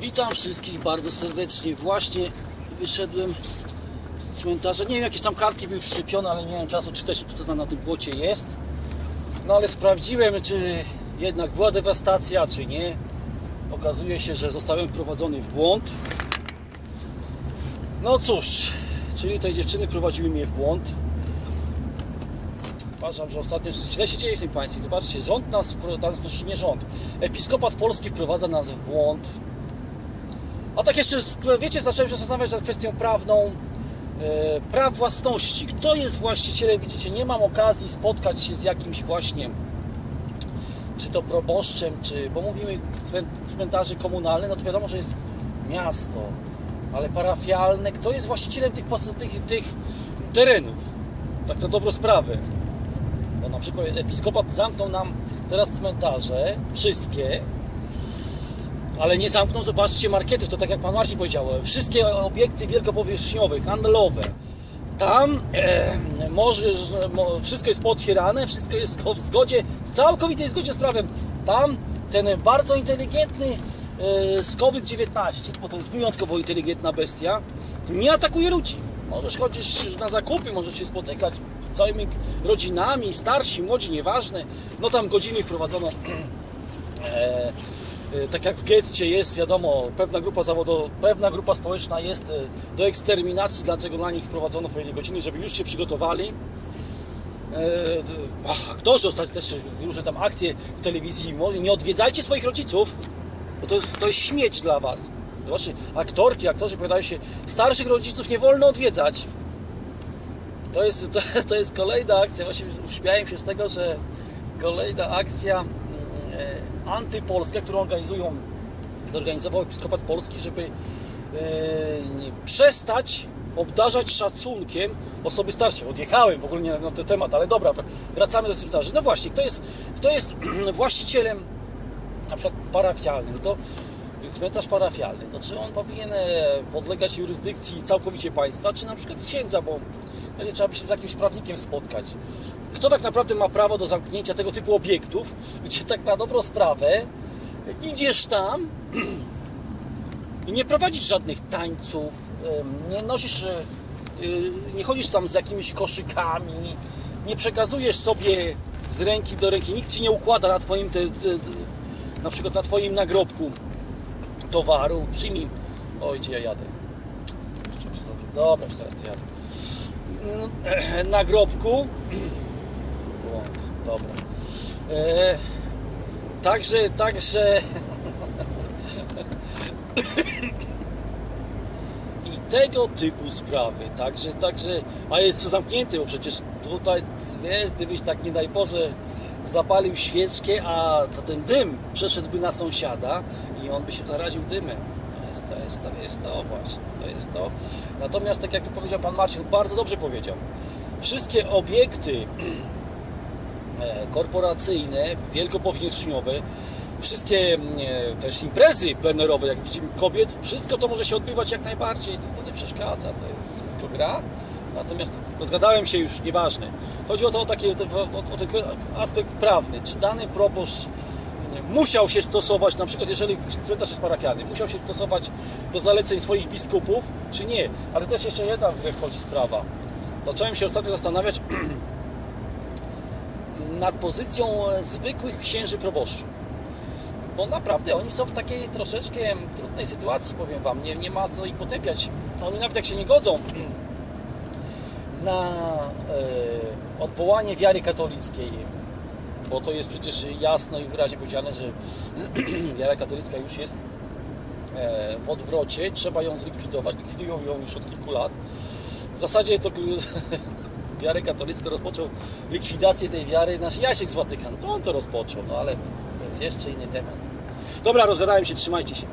Witam wszystkich bardzo serdecznie. Właśnie wyszedłem z cmentarza. Nie wiem, jakieś tam kartki były przyczepione, ale nie miałem czasu czytać, co tam na tym płocie jest. No ale sprawdziłem, czy jednak była dewastacja, czy nie. Okazuje się, że zostałem wprowadzony w błąd. No cóż, czyli te dziewczyny prowadziły mnie w błąd. Uważam, że ostatnio źle się dzieje w tym państwie. Zobaczcie, rząd nas, nas znaczy nie rząd, episkopat polski wprowadza nas w błąd. A tak jeszcze, wiecie, zacząłem się zastanawiać nad kwestią prawną e, praw własności. Kto jest właścicielem? Widzicie, nie mam okazji spotkać się z jakimś właśnie, czy to proboszczem, czy, bo mówimy cmentarzy komunalne, no to wiadomo, że jest miasto, ale parafialne. Kto jest właścicielem tych, tych, tych terenów? Tak na dobrą sprawę. Bo na przykład episkopat zamknął nam teraz cmentarze, wszystkie, ale nie zamknął, zobaczcie, marketów, to tak jak Pan Marcin powiedział, wszystkie obiekty wielkopowierzchniowe, handlowe. Tam e, może, mo, wszystko jest pootwierane, wszystko jest w zgodzie, w całkowitej zgodzie z prawem. Tam ten bardzo inteligentny e, z COVID-19, bo to jest wyjątkowo inteligentna bestia, nie atakuje ludzi. Możesz chodzić na zakupy, możesz się spotykać z całymi rodzinami, starsi, młodzi, nieważne. No tam godziny wprowadzono e, tak jak w getcie jest, wiadomo, pewna grupa zawodowa, pewna grupa społeczna jest e, do eksterminacji, dlatego dla nich wprowadzono odpowiednie godziny, żeby już się przygotowali. E, ach, aktorzy ostatnio też różne tam akcje w telewizji, nie odwiedzajcie swoich rodziców, bo to jest, to jest śmieć dla was. Zobaczcie, aktorki, aktorzy powiadają się, starszych rodziców nie wolno odwiedzać. To jest, to, to jest kolejna akcja, właśnie uśmiałem się z tego, że kolejna akcja antypolska, którą organizują, zorganizował Episkopat Polski, żeby e, przestać obdarzać szacunkiem osoby starsze. Odjechałem w ogóle nie na ten temat, ale dobra, wracamy do cmentarzy. No właśnie, kto jest, kto jest właścicielem na przykład parafialnym, to cmentarz parafialny, to czy on powinien e, podlegać jurysdykcji całkowicie państwa, czy na przykład księdza, bo będzie trzeba by się z jakimś prawnikiem spotkać. Kto tak naprawdę ma prawo do zamknięcia tego typu obiektów, gdzie tak na dobrą sprawę idziesz tam i nie prowadzisz żadnych tańców, nie nosisz, e, nie chodzisz tam z jakimiś koszykami, nie przekazujesz sobie z ręki do ręki, nikt ci nie układa na twoim, te, na przykład na twoim nagrobku towaru, przyjmij, oj, gdzie ja jadę, dobra, już teraz to jadę, nagrobku, błąd, dobra, e, także, także, i tego typu sprawy, także, także, a jest co zamknięte, bo przecież tutaj, wiesz, gdybyś tak nie daj Boże zapalił świeczkę, a to ten dym przeszedłby na sąsiada i on by się zaraził dymem. Jest to, jest to, jest to właśnie, to jest to. Natomiast tak jak to powiedział Pan Marcin, bardzo dobrze powiedział, wszystkie obiekty e, korporacyjne, wielkopowierzchniowe, wszystkie mm, e, też imprezy plenerowe, jak widzimy kobiet, wszystko to może się odbywać jak najbardziej, to, to nie przeszkadza, to jest wszystko gra. Natomiast rozgadałem się już, nieważne. Chodzi o to o, taki, o, o ten aspekt prawny. Czy dany proboszcz musiał się stosować, na przykład jeżeli cmentarz jest parafialny, musiał się stosować do zaleceń swoich biskupów, czy nie? Ale też jeszcze jedna wchodzi sprawa. Zacząłem się ostatnio zastanawiać nad pozycją zwykłych księży proboszczów. Bo naprawdę oni są w takiej troszeczkę trudnej sytuacji, powiem Wam. Nie, nie ma co ich potępiać. Oni nawet jak się nie godzą na e, odwołanie wiary katolickiej, bo to jest przecież jasno i wyraźnie powiedziane, że wiara katolicka już jest e, w odwrocie, trzeba ją zlikwidować, likwidują ją już od kilku lat. W zasadzie to wiarę katolicką rozpoczął likwidację tej wiary nasz Jasiek z Watykanu. To on to rozpoczął, no ale to jest jeszcze inny temat. Dobra, rozgadałem się, trzymajcie się.